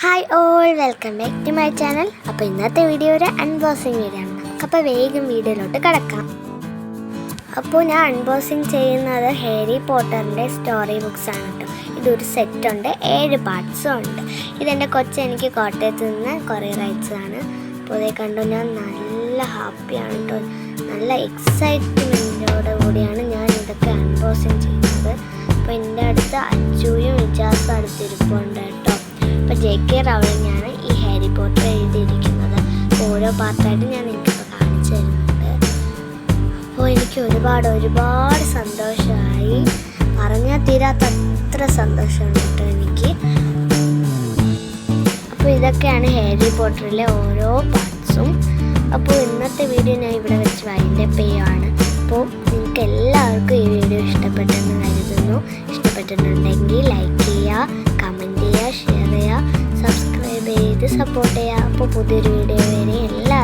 Hi all welcome back to my channel അപ്പോൾ ഇന്നത്തെ video ഒരു അൺബോക്സിങ് വീഡിയോ ആണ്. അപ്പോൾ വേഗം വീഡിയോയിലോട്ട് കിടക്കാം. അപ്പോൾ ഞാൻ അൺബോക്സിങ് ചെയ്യുന്നത് ഹാരി പോട്ടറിന്റെ സ്റ്റോറി ബുക്സ് ആണ് കേട്ടോ ഇതൊരു സെറ്റുണ്ട് ഏഴ് പാർട്സും ഉണ്ട്. ഇതെന്റെ കൊച്ചു എനിക്ക് കോട്ടയത്ത് നിന്ന് കുറേ അയച്ചതാണ്. അപ്പോൾ ഇതേ കണ്ടു ഞാൻ നല്ല ഹാപ്പിയാണ് കേട്ടോ നല്ല എക്സൈറ്റ്മെന്റോട് കൂടിയാണ് ഞാൻ ഇതൊക്കെ അൺബോക്സിങ് ചെയ്യുന്നത്. അപ്പോൾ എന്റെ അടുത്ത് അച്ചുയും ഇജാസും അടുത്തിരിപ്പുണ്ട് കേട്ടോ അപ്പോൾ ജെ കെ റൗളിങ്ങാണ് ഈ ഹാരി പോട്ടർ എഴുതിയിരിക്കുന്നത്. ഓരോ പാർട്ടായിട്ട് ഞാൻ നിങ്ങൾക്കിപ്പോൾ കാണിച്ചു തരുന്നുണ്ട്. അപ്പോൾ എനിക്ക് ഒരുപാട് ഒരുപാട് സന്തോഷമായി. പറഞ്ഞാൽ തീരാത്ത അത്ര സന്തോഷമാണ് കേട്ടോ എനിക്ക്. അപ്പോൾ ഇതൊക്കെയാണ് ഹാരി പോട്ടറിലെ ഓരോ പാർട്സും അപ്പോൾ ഇന്നത്തെ വീഡിയോ ഞാൻ ഇവിടെ വെച്ച് വൈൻഡപ്പ് ചെയ്യുവാണ്. അപ്പോൾ നിങ്ങൾക്ക് എല്ലാവർക്കും ഈ വീഡിയോ ഇഷ്ടപ്പെട്ടെന്ന് കരുതുന്നു. ഇഷ്ടപ്പെട്ടിട്ടുണ്ടെങ്കിൽ ലൈക്ക് സബ്സ്ക്രൈബ് ചെയ്ത് സപ്പോർട്ട് ചെയ്യാം. അപ്പോൾ പുതിയൊരു വീഡിയോ വരെ. എല്ലാ